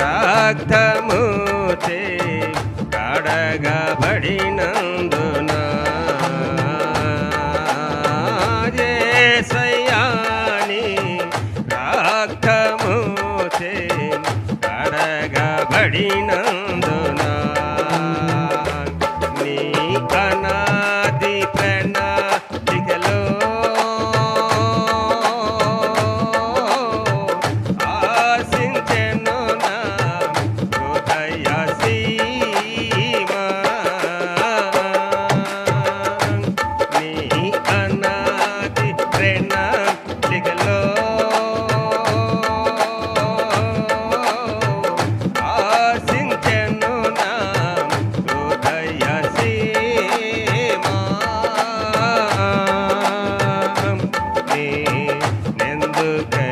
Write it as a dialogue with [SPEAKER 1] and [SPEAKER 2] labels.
[SPEAKER 1] రక్తముచే కడగబడినందున. జేసయ్యాని రక్తముచే కడగబడినందున. ನೆಂದು ಕ